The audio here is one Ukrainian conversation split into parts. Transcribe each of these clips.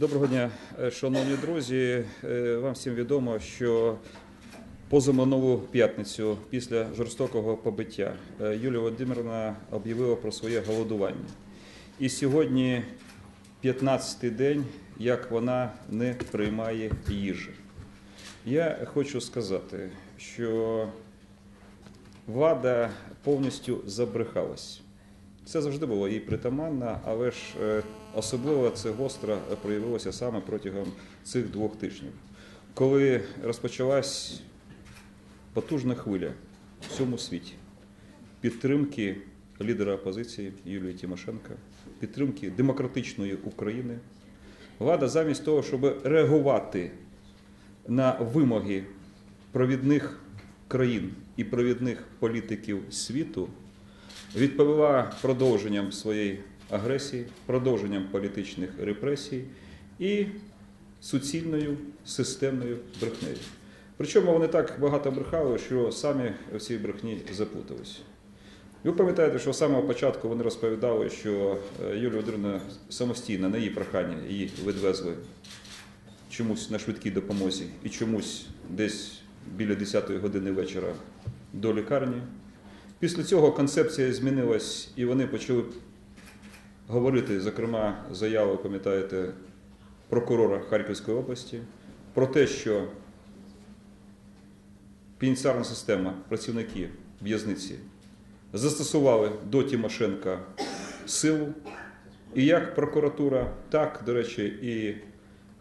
Доброго дня, е, шановні друзі. Е, Вам всім відомо, що позаминулу п'ятницю після жорстокого побиття е, Юлія Володимирівна об'явила про своє голодування. І сьогодні 15-й день, як вона не приймає їжі. Я хочу сказати, що влада повністю забрехалась. Це завжди було їй притаманно, але ж е, особливо це гостро проявилося саме протягом цих двох тижнів, коли розпочалась потужна хвиля в всьому світі підтримки лідера опозиції Юлії Тимошенко, підтримки демократичної України. Влада замість того, щоб реагувати на вимоги провідних країн і провідних політиків світу, відповіла продовженням своєї агресії, продовженням політичних репресій і суцільною системною брехнею. Причому вони так багато брехали, що самі в цій брехні заплутались. Ви пам'ятаєте, що з самого початку вони розповідали, що е, Юлія Володимирівна самостійно на її прохання її відвезли чомусь на швидкій допомозі і чомусь десь біля 10-ї години вечора до лікарні. Після цього концепція змінилась, і вони почали говорити, зокрема, заяви, пам'ятаєте, прокурора Харківської області про те, що пенітенціарна система, працівники в'язниці застосували до Тимошенка силу. І як прокуратура, так, до речі, і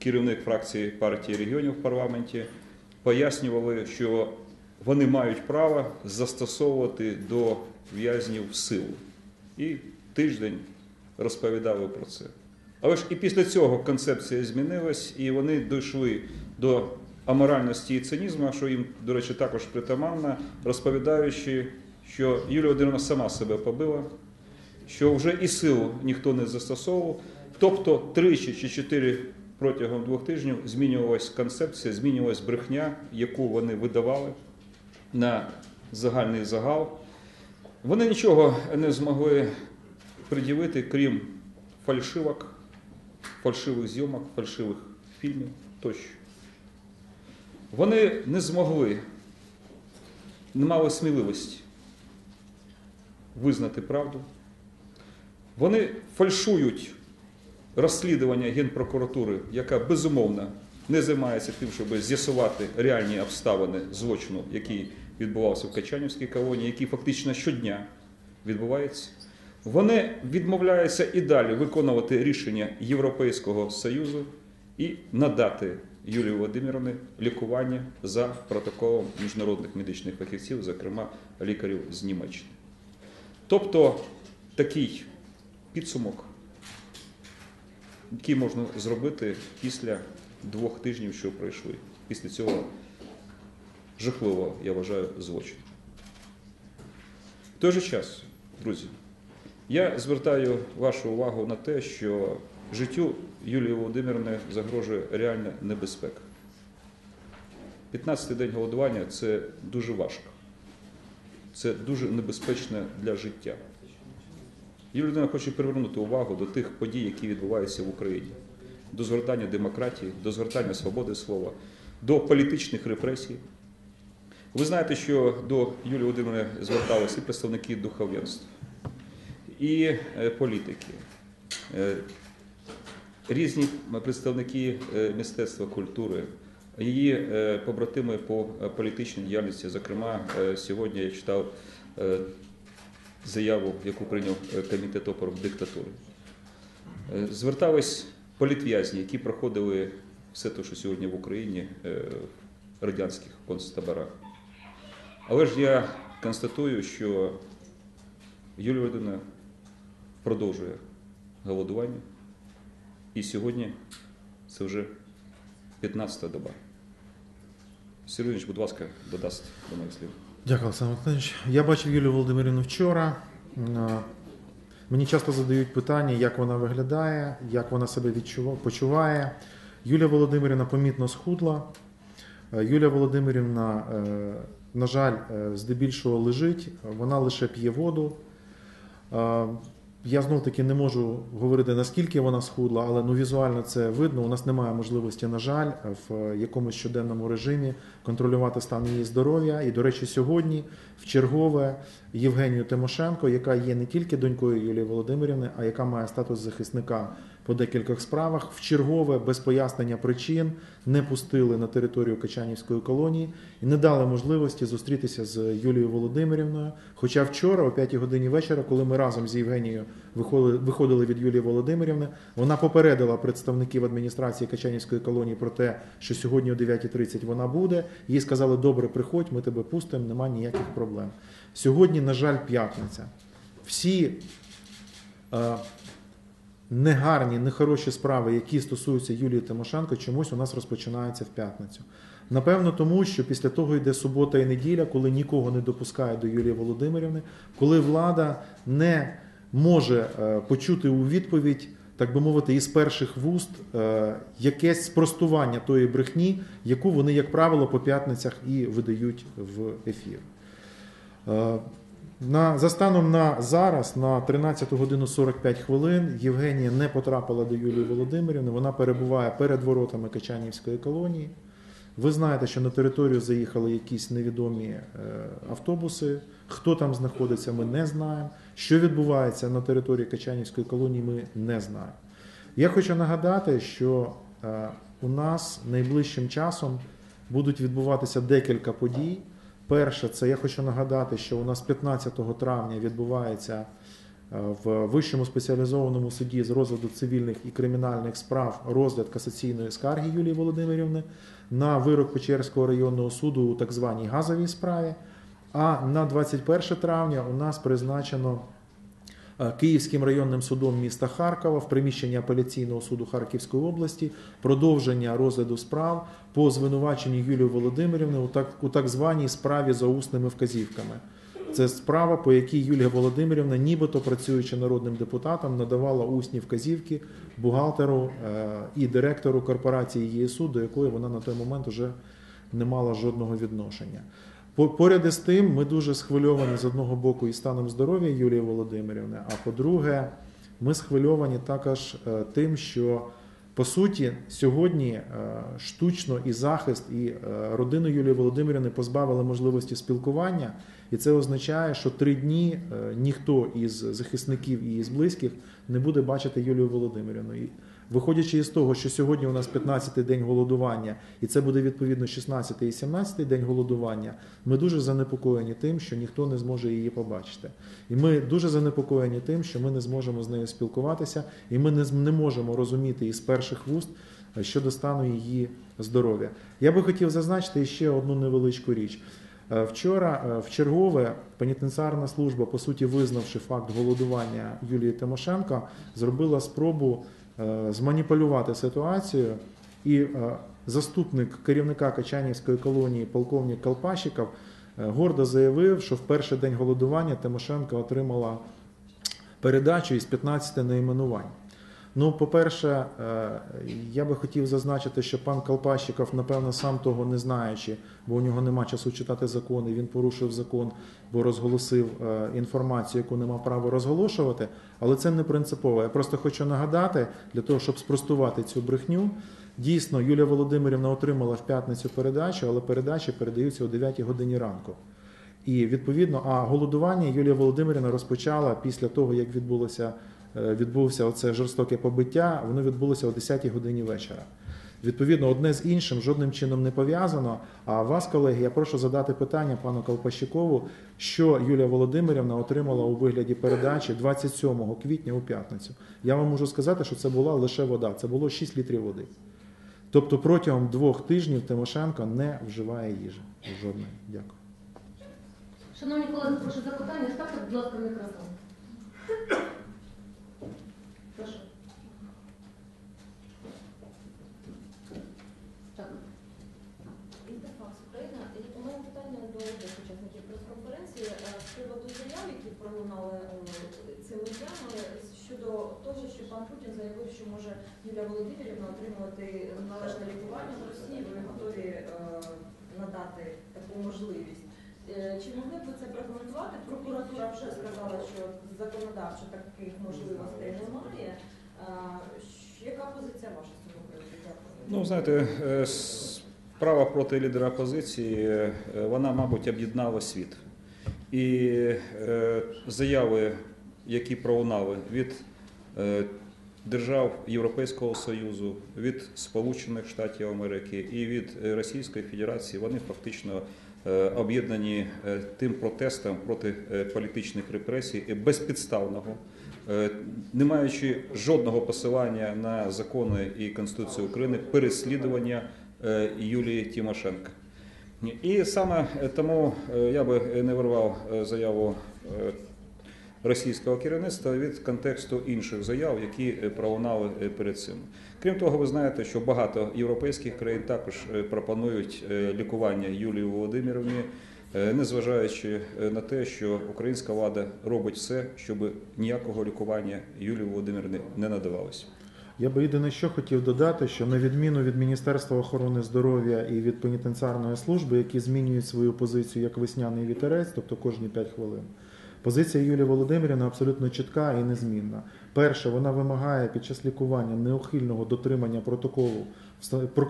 керівник фракції партії регіонів в парламенті пояснювали, що вони мають право застосовувати до в'язнів силу. І тиждень розповідали про це. Але ж і після цього концепція змінилась, і вони дійшли до аморальності і цинізму, що їм, до речі, також притаманно, розповідаючи, що Юлія Володимирівна сама себе побила, що вже і силу ніхто не застосовував. Тобто тричі чи чотири протягом двох тижнів змінювалась концепція, змінювалась брехня, яку вони видавали на загальний загал. Вони нічого не змогли приділити, крім фальшивок, фальшивих зйомок, фальшивих фільмів тощо. Вони не змогли, не мали сміливості визнати правду. Вони фальшують розслідування Генпрокуратури, яка безумовно не займається тим, щоб з'ясувати реальні обставини злочину, який відбувався в Качанівській колонії, який фактично щодня відбувається. Вони відмовляються і далі виконувати рішення Європейського Союзу і надати Юлії Володимировні лікування за протоколом міжнародних медичних фахівців, зокрема лікарів з Німеччини. Тобто такий підсумок, який можна зробити після двох тижнів, що пройшли, після цього жахливого, я вважаю, злочину. В той же час, друзі, я звертаю вашу увагу на те, що життю Юлії Володимирівни загрожує реальна небезпека. 15-й день голодування це дуже важко. Це дуже небезпечно для життя. Юлія Володимирівна хоче привернути увагу до тих подій, які відбуваються в Україні, до згортання демократії, до згортання свободи слова, до політичних репресій. Ви знаєте, що до Юлії Володимирівни зверталися і представники духовенства, і е, політики, е, різні представники е, мистецтва культури, її побратими по політичній діяльності. Зокрема, сьогодні я читав заяву, яку прийняв комітет опору диктатури. Звертались політв'язні, які проходили все те, що сьогодні в Україні в радянських концтаборах. Але ж я констатую, що Юлія Володимирівна продовжує голодування. І сьогодні це вже 15-та доба. Сергійович, будь ласка, додасть до моїх слів. Дякую, Олександр Миколаївич. Я бачив Юлію Володимирівну вчора. Мені часто задають питання, як вона виглядає, як вона себе відчува- почуває. Юлія Володимирівна помітно схудла. Юлія Володимирівна, е, на жаль, е, здебільшого лежить, вона лише п'є воду. Е, Я знов таки не можу говорити наскільки вона схудла, але ну візуально це видно. У нас немає можливості, на жаль, в якомусь щоденному режимі контролювати стан її здоров'я. І, до речі, сьогодні в чергове Євгенію Тимошенко, яка є не тільки донькою Юлії Володимирівни, а яка має статус захисника по декількох справах, в чергове без пояснення причин не пустили на територію Качанівської колонії і не дали можливості зустрітися з Юлією Володимирівною. Хоча вчора, о 5 годині вечора, коли ми разом з Євгенією виходили, від Юлії Володимирівни, вона попередила представників адміністрації Качанівської колонії про те, що сьогодні о 9.30 вона буде. Їй сказали, добре, приходь, ми тебе пустимо, немає ніяких проблем. Сьогодні, на жаль, п'ятниця. Всі е, негарні, нехороші справи, які стосуються Юлії Тимошенко, чомусь у нас розпочинаються в п'ятницю. Напевно, тому що після того йде субота і неділя, коли нікого не допускають до Юлії Володимирівни, коли влада не може е, почути у відповідь, так би мовити, із перших вуст е, якесь спростування тої брехні, яку вони, як правило, по п'ятницях і видають в ефір. На, за станом на зараз, на 13 годину 45 хвилин, Євгенія не потрапила до Юлії Володимирівни. Вона перебуває перед воротами Качанівської колонії. Ви знаєте, що на територію заїхали якісь невідомі е, автобуси. Хто там знаходиться, ми не знаємо. Що відбувається на території Качанівської колонії, ми не знаємо. Я хочу нагадати, що е, у нас найближчим часом будуть відбуватися декілька подій. Перше, це я хочу нагадати, що у нас 15 травня відбувається е, в Вищому спеціалізованому суді з розгляду цивільних і кримінальних справ розгляд касаційної скарги Юлії Володимирівни на вирок Печерського районного суду у так званій газовій справі. А на 21 травня у нас призначено Київським районним судом міста Харкова в приміщенні апеляційного суду Харківської області продовження розгляду справ по звинуваченню Юлії Володимирівни у так, у так званій справі за усними вказівками. Це справа, по якій Юлія Володимирівна, нібито працюючи народним депутатом, надавала усні вказівки бухгалтеру е, і директору корпорації ЄСУ, до якої вона на той момент вже не мала жодного відношення. По- Поряд із тим, ми дуже схвильовані з одного боку і станом здоров'я Юлії Володимирівни, а по-друге, ми схвильовані також е, тим, що по суті сьогодні е, штучно і захист, і е, родину Юлії Володимирівни позбавили можливості спілкування, і це означає, що три дні ніхто із захисників і із близьких не буде бачити Юлію Володимирівну. Виходячи із того, що сьогодні у нас 15-й день голодування, і це буде відповідно 16-й і 17-й день голодування, ми дуже занепокоєні тим, що ніхто не зможе її побачити. І ми дуже занепокоєні тим, що ми не зможемо з нею спілкуватися, і ми не, можемо розуміти із перших вуст е, щодо стану її здоров'я. Я би хотів зазначити ще одну невеличку річ. Е, Вчора е, в чергове пенітенціарна служба, по суті, визнавши факт голодування Юлії Тимошенко, зробила спробу зманіпулювати ситуацію. І е, заступник керівника Качанівської колонії, полковник Колпащиков, е, гордо заявив, що в перший день голодування Тимошенко отримала передачу із 15 найменувань. Ну, по-перше, е, я би хотів зазначити, що пан Колпащиков, напевно, сам того не знаючи, бо у нього нема часу читати закони, він порушив закон, бо розголосив е, інформацію, яку не мав права розголошувати. Але це не принципово. Я просто хочу нагадати, для того, щоб спростувати цю брехню. Дійсно, Юлія Володимирівна отримала в п'ятницю передачу, але передачі передаються о 9 годині ранку. І відповідно, а голодування Юлія Володимирівна розпочала після того, як відбулося, відбувся оце жорстоке побиття, воно відбулося о 10 годині вечора. Відповідно, одне з іншим жодним чином не пов'язано. А вас, колеги, я прошу задати питання пану Колпащикову, що Юлія Володимирівна отримала у вигляді передачі 27 квітня у п'ятницю. Я вам можу сказати, що це була лише вода, це було 6 літрів води. Тобто протягом двох тижнів Тимошенко не вживає їжі. Жодної. Дякую. Шановні колеги, прошу запитання. Ставте, будь ласка, мікрофон. Так. Інтерфакс Україна. Питання до обох учасників прес-конференції е, з приводу заяв, які пролунали е, цими щодо того, що пан Путін заявив, що може Юлія Володимирівна отримувати належне лікування в Росії. Ви готові е, надати таку можливість. Е, Чи могли б ви це прокоментувати? Прокуратура вже сказала, що законодавчо таких можливостей немає. Яка позиція ваша з цього приводу? Ну, знаєте, е, справа проти лідера опозиції, е, вона, мабуть, об'єднала світ. І заяви, які пролунали від держав Європейського Союзу, від Сполучених Штатів Америки і від Російської Федерації, вони фактично об'єднані е, тим протестом проти е, політичних репресій і безпідставного, е, не маючи жодного посилання на закони і Конституцію України, переслідування е, Юлії Тимошенко. І саме тому е, я би не вирвав е, заяву е, російського керівництва від контексту інших заяв, які е, пролунали е, перед цим. Крім того, ви знаєте, що багато європейських країн також е, пропонують лікування Юлії Володимирівні, незважаючи на те, що українська влада робить все, щоб ніякого лікування Юлії Володимирівні не надавалося. Я би єдине, що хотів додати, що на відміну від Міністерства охорони здоров'я і від пенітенціарної служби, які змінюють свою позицію як весняний вітерець, тобто кожні 5 хвилин. Позиція Юлії Володимирівни абсолютно чітка і незмінна. Перше, вона вимагає під час лікування неухильного дотримання протоколу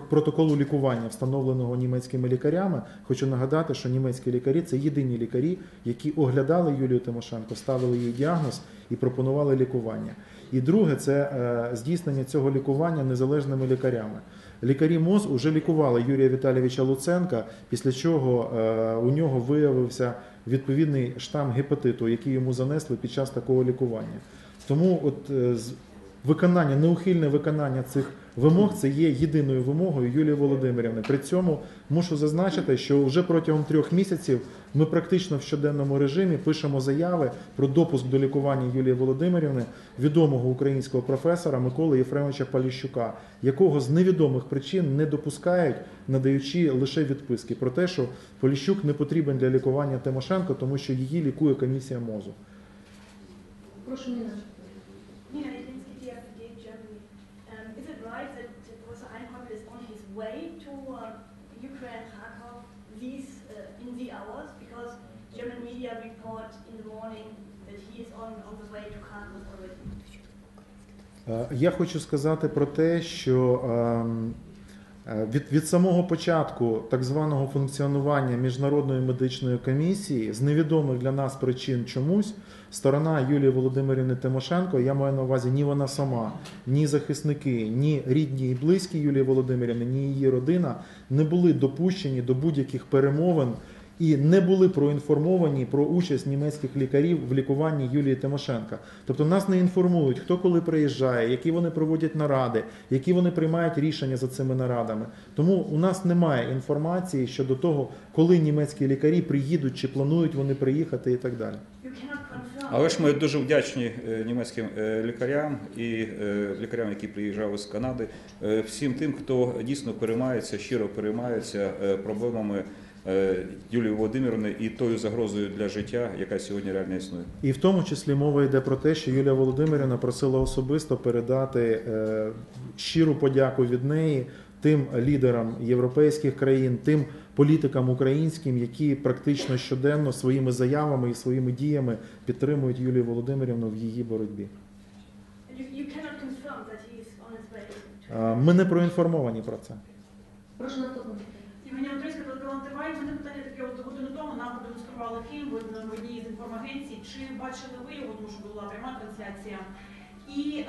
протоколу лікування, встановленого німецькими лікарями. Хочу нагадати, що німецькі лікарі це єдині лікарі, які оглядали Юлію Тимошенко, ставили їй діагноз і пропонували лікування. І друге, це е, здійснення цього лікування незалежними лікарями. Лікарі МОЗ вже лікували Юрія Віталійовича Луценка, після чого е, у нього виявився відповідний штам гепатиту, який йому занесли під час такого лікування. Тому от е, виконання, неухильне виконання цих вимог це є єдиною вимогою Юлії Володимирівни. При цьому мушу зазначити, що вже протягом трьох місяців ми практично в щоденному режимі пишемо заяви про допуск до лікування Юлії Володимирівни, відомого українського професора Миколи Єфремовича Поліщука, якого з невідомих причин не допускають, надаючи лише відписки про те, що Поліщук не потрібен для лікування Тимошенко, тому що її лікує комісія МОЗу. Прошу Ніна. Nina Ilinsky, DFG Germany. Um, is it right that that Professor Einhorn is on his way to uh, Ukraine, Kharkov, these uh, in the hours? Because German media report in the morning that he is on, on the way to Kharkov already. Е, Я хочу сказати про те, що ем, е, від, від самого початку так званого функціонування міжнародної медичної комісії з невідомих для нас причин чомусь сторона Юлії Володимирівни Тимошенко, я маю на увазі ні вона сама, ні захисники, ні рідні і близькі Юлії Володимирівни, ні її родина не були допущені до будь-яких перемовин і не були проінформовані про участь німецьких лікарів в лікуванні Юлії Тимошенка. Тобто нас не інформують, хто коли приїжджає, які вони проводять наради, які вони приймають рішення за цими нарадами. Тому у нас немає інформації щодо того, коли німецькі лікарі приїдуть, чи планують вони приїхати і так далі. Але ж ми дуже вдячні е, німецьким е, лікарям і е, лікарям, які приїжджали з Канади, всім тим, хто дійсно переймається, щиро переймається проблемами Юлії Володимирівни і тою загрозою для життя, яка сьогодні реально існує. І в тому числі мова йде про те, що Юлія Володимирівна просила особисто передати е, щиру подяку від неї тим лідерам європейських країн, тим політикам українським, які практично щоденно своїми заявами і своїми діями підтримують Юлію Володимирівну в її боротьбі. Е, Ми не проінформовані про це. Прошу наступного. Євгенія Андрійська, телеканал. У мене питання таке, от годину тому нам продемонстрували фільм в одній- з інформагенцій. Чи бачили ви його, тому що була пряма трансляція? І е,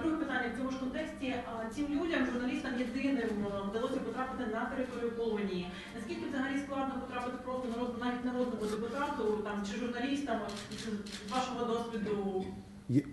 друге питання в цьому ж контексті. Е, цим людям, журналістам єдиним е, вдалося потрапити на територію колонії. Наскільки взагалі складно потрапити просто народ, навіть народному депутату там, чи журналістам з з вашого досвіду?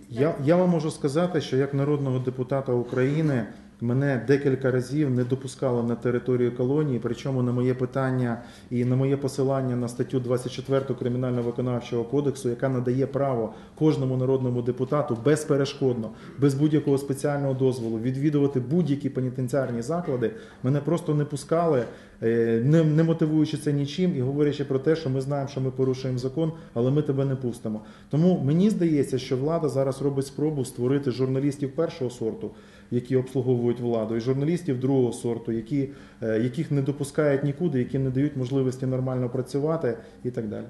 Я, я вам можу сказати, що як народного депутата України мене декілька разів не допускали на територію колонії, причому на моє питання і на моє посилання на статтю 24 Кримінально-виконавчого кодексу, яка надає право кожному народному депутату безперешкодно, без будь-якого спеціального дозволу відвідувати будь-які пенітенціарні заклади, мене просто не пускали, е, не, не мотивуючи це нічим і говорячи про те, що ми знаємо, що ми порушуємо закон, але ми тебе не пустимо. Тому мені здається, що влада зараз робить спробу створити журналістів першого сорту, які обслуговують владу, і журналістів другого сорту, які, е, яких не допускають нікуди, які не дають можливості нормально працювати і так далі.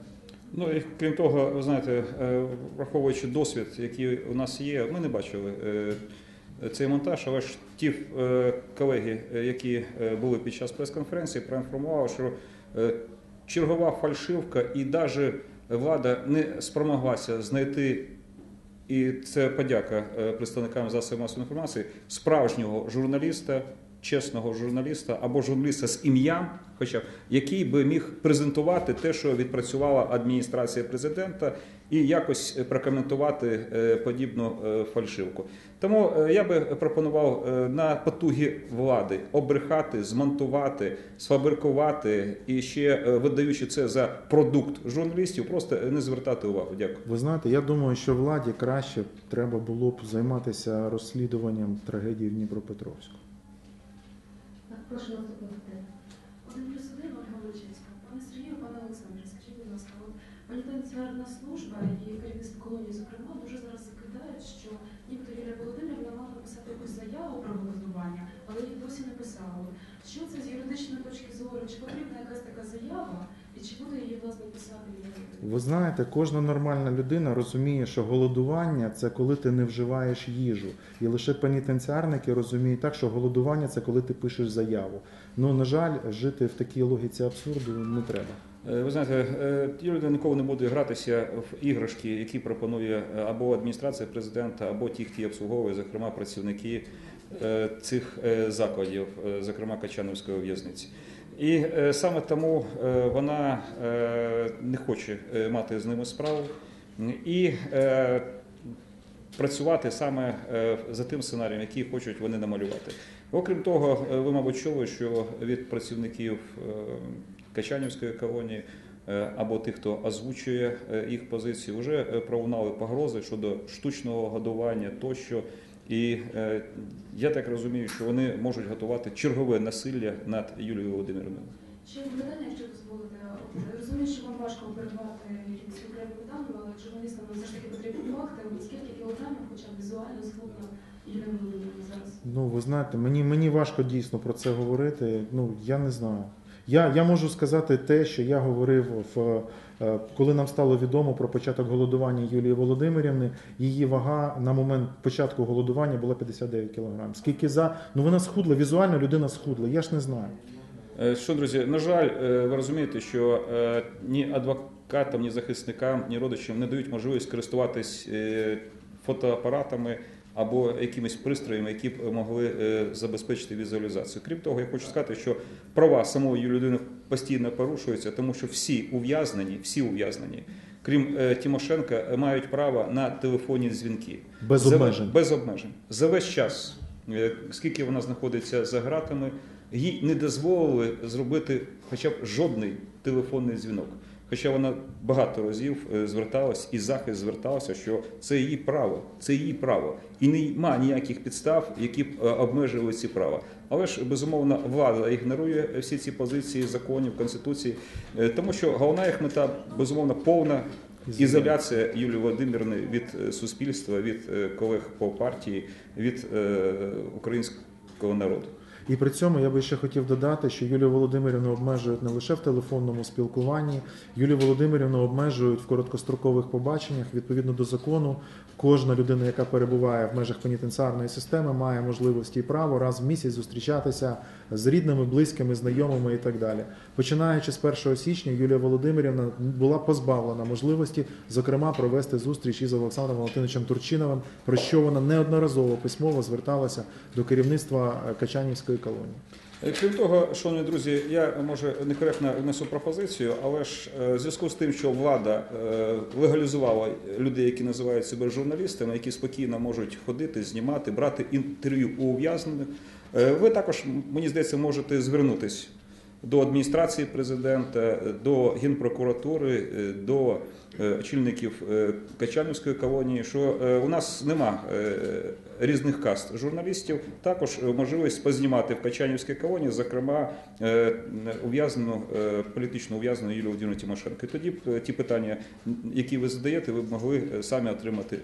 Ну і крім того, ви знаєте, е, враховуючи досвід, який у нас є, ми не бачили е, цей монтаж, але ж ті колеги, які були під час прес-конференції, проінформували, що чергова фальшивка і навіть влада не спромоглася знайти. І це подяка е, представникам засобів масової інформації справжнього журналіста, чесного журналіста або журналіста з ім'ям, хоча б який би міг презентувати те, що відпрацювала адміністрація президента, і якось прокоментувати е, подібну е, фальшивку. Тому е, я би пропонував е, на потуги влади обрехати, змонтувати, сфабрикувати і ще е, видаючи це за продукт журналістів, просто не звертати увагу. Дякую. Ви знаєте, я думаю, що владі краще треба було б займатися розслідуванням трагедії в Дніпропетровську. Прошу наступне питання. Один плюс один Ольга Величинська. Пане Сергію, пане Олександре, скажіть, будь ласка, пенітенціарна служба і керівництво колонії, зокрема, дуже зараз закидають, що нібито Юлія Володимирівна мала написати якусь заяву про голодування, але її досі не писали. Що це з юридичної точки зору? Чи потрібна якась така заява, і чи буде її власне писати? Ви знаєте, кожна нормальна людина розуміє, що голодування це коли ти не вживаєш їжу. І лише пенітенціарники розуміють так, що голодування це коли ти пишеш заяву. Ну, на жаль, жити в такій логіці абсурду не треба. Е, Ви знаєте, е, Юлія ніколи не буде гратися в іграшки, які пропонує е, або адміністрація президента, або ті, хто обслуговує, зокрема працівники цих закладів, зокрема Качановської в'язниці. І е, саме тому е, вона е, не хоче мати з ними справу і працювати саме за тим сценарієм, який хочуть вони намалювати. Окрім того, ви, мабуть, чули, що від працівників Качанівської колонії або тих, хто озвучує їх позиції, вже пролунали погрози щодо штучного годування тощо. І е, я так розумію, що вони можуть готувати чергове насилля над Юлією Володимирівною. Ще одне питання, якщо дозволите. От, розумію, що вам важко оперувати якісь окремі даними, але журналістам все ж таки потрібні факти. От Скільки кілограмів, хоча б візуально схудна Юлія Володимирівна зараз? Ну, ви знаєте, мені, мені важко дійсно про це говорити. Ну, я не знаю. Я, я можу сказати те, що я говорив, в, коли нам стало відомо про початок голодування Юлії Володимирівни. Її вага на момент початку голодування була 59 кг. Скільки за ну вона схудла, візуально людина схудла. Я ж не знаю. Е, Що, друзі, на жаль, е, ви розумієте, що е, ні адвокатам, ні захисникам, ні родичам не дають можливість користуватись е, фотоапаратами або якимись пристроями, які б могли е, забезпечити візуалізацію. Крім того, я хочу сказати, що права самої людини постійно порушуються, тому що всі ув'язнені, всі ув'язнені, крім е, Тимошенка, мають право на телефонні дзвінки. Без За- обмежень. Без обмежень. За весь час, е, скільки вона знаходиться за ґратами, їй не дозволили зробити хоча б жодний телефонний дзвінок. Хоча вона багато разів е, зверталась і захист звертався, що це її право, це її право, і нема ніяких підстав, які б е, обмежували ці права. Але ж безумовно влада ігнорує всі ці позиції законів, конституції, е, тому що головна їх мета безумовно повна ізоляція Юлії Володимирівни від суспільства, від колег по партії, від українського народу. І при цьому я би ще хотів додати, що Юлію Володимирівну обмежують не лише в телефонному спілкуванні, Юлію Володимирівну обмежують в короткострокових побаченнях. Відповідно до закону, кожна людина, яка перебуває в межах пенітенціарної системи, має можливості і право раз в місяць зустрічатися з рідними, близькими, знайомими і так далі. Починаючи з 1 січня, Юлія Володимирівна була позбавлена можливості, зокрема, провести зустріч із Олександром Валентиновичем Турчиновим, про що вона неодноразово письмово зверталася до керівництва е, Качанівської колонії. Е, Крім того, шановні друзі, я може некоректно внесу пропозицію, але ж е, в зв'язку з тим, що влада е, легалізувала людей, які називають себе журналістами, які спокійно можуть ходити, знімати, брати інтерв'ю у ув'язнених, е, ви також, мені здається, можете звернутись до адміністрації президента, до генпрокуратури, е, до е, очільників е, Качанівської колонії, що у нас нема різних каст журналістів. Також можливість познімати в Качанівській колонії, зокрема ув'язнену е, політично ув'язнену Юлію Володимирівну Тимошенко. І тоді ті питання, які ви задаєте, ви б могли самі отримати